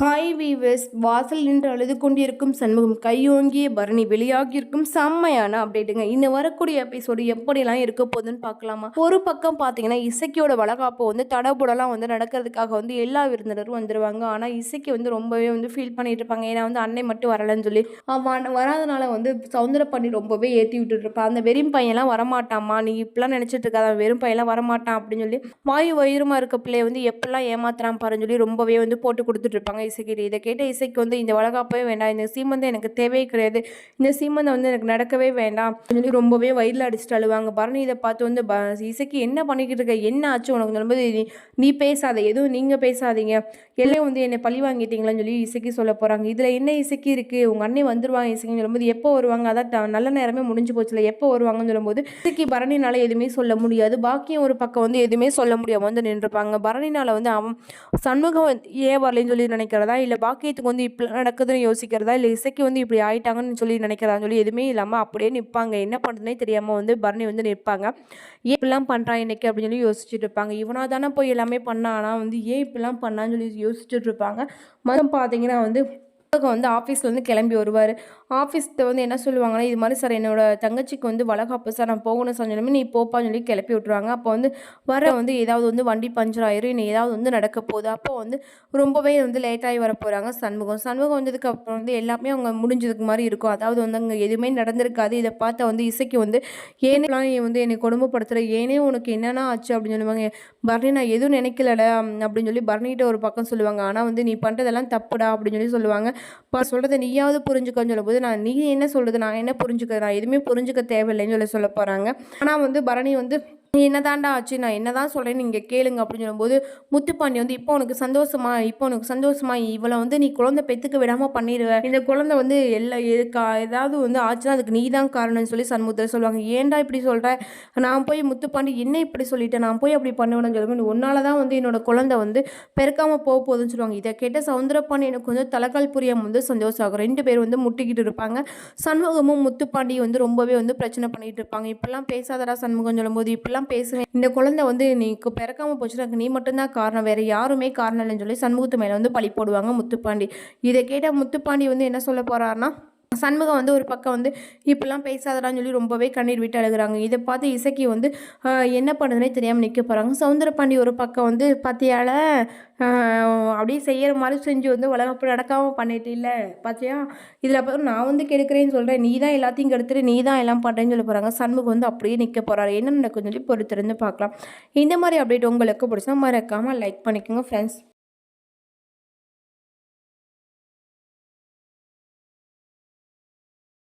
Hi viewers வாசல் நின்று அழுது கொண்டிருக்கும் சண்முகம் கையோங்கிய பரணி வெளியாகியிருக்கும் செம்மையான அப்டேட்டுங்க இன்னும் வரக்கூடிய எபிசோடு எப்படிலாம் இருக்க போகுதுன்னு பார்க்கலாமா? ஒரு பக்கம் பார்த்தீங்கன்னா இசைக்கியோட வளகாப்பு வந்து தடபுடலாம் வந்து நடக்கிறதுக்காக வந்து எல்லா விருந்தினரும் வந்துருவாங்க. ஆனால் இசைக்கு வந்து ரொம்பவே வந்து ஃபீல் பண்ணிட்டு இருப்பாங்க. ஏன்னா வந்து அன்னை மட்டும் வரலன்னு சொல்லி. அவன் வராதனால வந்து சவுந்தர பண்ணி ரொம்பவே ஏற்றி விட்டுட்டு இருப்பான் அந்த வெறும் பையன்லாம் வரமாட்டாமா நீ இப்படிலாம் நினச்சிட்டு இருக்காத. வெறும் பையன்லாம் வரமாட்டான் அப்படின்னு சொல்லி வாயு வயிறுமா இருக்க பிள்ளைய வந்து எப்பெல்லாம் ஏமாத்துறான் பாருன்னு சொல்லி ரொம்பவே வந்து போட்டு கொடுத்துட்டு இருப்பாங்க. இசைக்கிட்டு இதை கேட்ட இசைக்கு வந்து இந்த வளகாப்பே வேண்டாம். இந்த சீமந்தம் எனக்கு தேவையே கிடையாது. இந்த சீமந்தம் வந்து எனக்கு நடக்கவே வேண்டாம். சொல்லி ரொம்பவே வயிறில் அடிச்சுட்டு அழுவாங்க. பரணி இதை பார்த்து வந்து ப இசைக்கு என்ன பண்ணிக்கிட்டு இருக்க? என்ன ஆச்சு? உனக்கு சொல்லும்போது நீ நீ பேசாத. எதுவும் நீங்கள் பேசாதீங்க. எல்லாம் வந்து என்னை பழி வாங்கிட்டீங்களான்னு சொல்லி இசைக்கு சொல்ல போகிறாங்க இதில் என்ன இசைக்கு இருக்குது உங்கள் அண்ணன் வந்துருவாங்க இசைக்குன்னு சொல்லும்போது எப்போ வருவாங்க? அதான் நல்ல நேரமே முடிஞ்சு போச்சுல எப்போ வருவாங்கன்னு சொல்லும்போது இசைக்கு பரணினால் எதுவுமே சொல்ல முடியாது. பாக்கியம் ஒரு பக்கம் வந்து எதுவுமே சொல்ல முடியாமல் வந்து நின்றுப்பாங்க. பரணினால் வந்து அவன் சண்முகம் ஏன் வரலைன்னு சொல்லி நினைக்கிறதா? இல்லை பாக்கியத்துக்கு வந்து இப்படி நடக்குதுன்னு யோசிக்கிறதா? இல்லை இசைக்கு வந்து இப்படி ஆயிட்டாங்கன்னு சொல்லி நினைக்கிறதான்னு சொல்லி எதுவுமே இல்லாமல் அப்படியே நிற்பாங்க என்ன பண்ணுறதுனே தெரியாமல் வந்து பரணி வந்து நிற்பாங்க. ஏன் இப்படிலாம் பண்ணுறான் இன்னைக்கு அப்படின்னு சொல்லி யோசிச்சுட்டு இருப்பாங்க. இவனாக தானே போய் எல்லாமே பண்ணானா. வந்து ஏன் இப்படிலாம் பண்ணான்னு சொல்லி யோசிச்சுட்டு இருப்பாங்க. மதம் பார்த்தீங்கன்னா வந்து உலகம் வந்து ஆஃபீஸ்லேருந்து கிளம்பி வருவார். ஆஃபீஸ்க்கு வந்து என்ன சொல்லுவாங்கன்னா இது மாதிரி சார் என்னோட தங்கச்சிக்கு வந்து வளகாப்பு சார் நான் போகணும் சார் நீ போப்பான்னு சொல்லி கிளப்பி விட்ருவாங்க அப்போ வந்து வர வந்து ஏதாவது வந்து வண்டி பஞ்சர் ஆயிரும். இன்னும் ஏதாவது வந்து நடக்க போகுது. அப்போ வந்து ரொம்பவே வந்து லேட்டாகி வர போகிறாங்க சண்முகம். சண்முகம் வந்ததுக்கு அப்புறம் வந்து எல்லாமே அவங்க முடிஞ்சதுக்கு மாதிரி இருக்கும். அதாவது வந்து அங்கே எதுவுமே நடந்திருக்காது. இதை பார்த்த வந்து இசைக்கு வந்து ஏனே நீ வந்து என்னை கொடுமைப்படுத்துகிற ஏனே உனக்கு என்னென்ன ஆச்சு? அப்படின்னு சொல்லுவாங்க. பரணி நான் எதுவும் நினைக்கலடா. அப்படின்னு சொல்லி பரணிகிட்ட ஒரு பக்கம் சொல்லுவாங்க. ஆனால் வந்து நீ பண்ணுறதெல்லாம் தப்புடா. அப்படின்னு சொல்லி சொல்லுவாங்க. இப்போ சொல்கிறத நீயாவது புரிஞ்சுக்கன்னு சொல்லும்போது நான் நீ என்ன சொல்கிறது நான் என்ன புரிஞ்சுக்க நான் எதுவுமே புரிஞ்சுக்க தேவையில்லைன்னு சொல்லி சொல்ல போகிறாங்க ஆனால் வந்து பரணி வந்து நீ என்னதான்டா ஆச்சு? நான் என்னதான் சொல்கிறேன்னு நீங்கள் கேளுங்க அப்படின்னு சொல்லும்போது முத்துப்பாண்டி வந்து இப்போ உனக்கு சந்தோஷமா? இப்போ உனக்கு சந்தோஷமா? இவளை வந்து நீ குழந்தை பெற்றுக்க விடாமல் பண்ணிடுவ இந்த குழந்தை வந்து எல்லா எதுக்கா ஏதாவது வந்து ஆச்சுன்னா அதுக்கு நீ தான் காரணம்னு சொல்லி சண்முகத்தில் சொல்லுவாங்க. ஏன்டா இப்படி சொல்கிற நான் போய் முத்துப்பாண்டி என்ன இப்படி சொல்லிட்டேன் நான் போய் அப்படி பண்ணுவேன்னு சொல்லுவேன் உன்னால தான் வந்து என்னோட குழந்தை வந்து பெருக்காமல் போக போகுதுன்னு சொல்லுவாங்க. இதை கேட்ட சவுந்தரப்பாண்டி எனக்கு வந்து தலைக்கால் புரியாம வந்து சந்தோஷம் ஆகும் ரெண்டு பேர் வந்து முட்டிக்கிட்டு இருப்பாங்க. சண்முகமும் முத்துப்பாண்டியும் வந்து ரொம்பவே வந்து பிரச்சனை பண்ணிட்டு இருப்பாங்க. இப்பெல்லாம் பேசாதடா சண்முகம் சொல்லும்போது இப்பெல்லாம் இப்படிலாம் பேசுவேன். இந்த குழந்தை வந்து நீ பிறக்காமல் போச்சுன்னா நீ மட்டும்தான் காரணம். வேறு யாருமே காரணம் இல்லைன்னு சொல்லி சண்முகத்து மேலே வந்து பழி போடுவாங்க முத்துப்பாண்டி. இதை கேட்டால் முத்துப்பாண்டி வந்து என்ன சொல்ல போகிறாருன்னா சண்முகம் வந்து ஒரு பக்கம் வந்து இப்படிலாம் பேசாதடான்னு சொல்லி ரொம்பவே கண்ணீர் விட்டு அழுகுறாங்க. இதை பார்த்து இசைக்கு வந்து என்ன பண்ணுறதுனே தெரியாமல் நிற்க போகிறாங்க சவுந்தரபாண்டி ஒரு பக்கம் வந்து பார்த்தியால அப்படியே செய்கிற மாதிரி செஞ்சு வந்து உலகப்பு நடக்காமல் பண்ணிட்டு இல்லை பார்த்தியா இதில் பார்த்து நான் வந்து கெடுக்கிறேன்னு சொல்கிறேன் நீ தான் எல்லாத்தையும் கெடுத்துட்டு நீ தான் எல்லாம் பண்ணுறேன்னு சொல்ல போகிறாங்க சண்முகம் வந்து அப்படியே நிற்க போகிறாரு என்ன நடக்கும்னு சொல்லி பொறுத்திருந்து பார்க்கலாம். இந்த மாதிரி அப்டேட் உங்களுக்கு பிடிச்சா மறக்காமல் லைக் பண்ணிக்கோங்க ஃப்ரெண்ட்ஸ்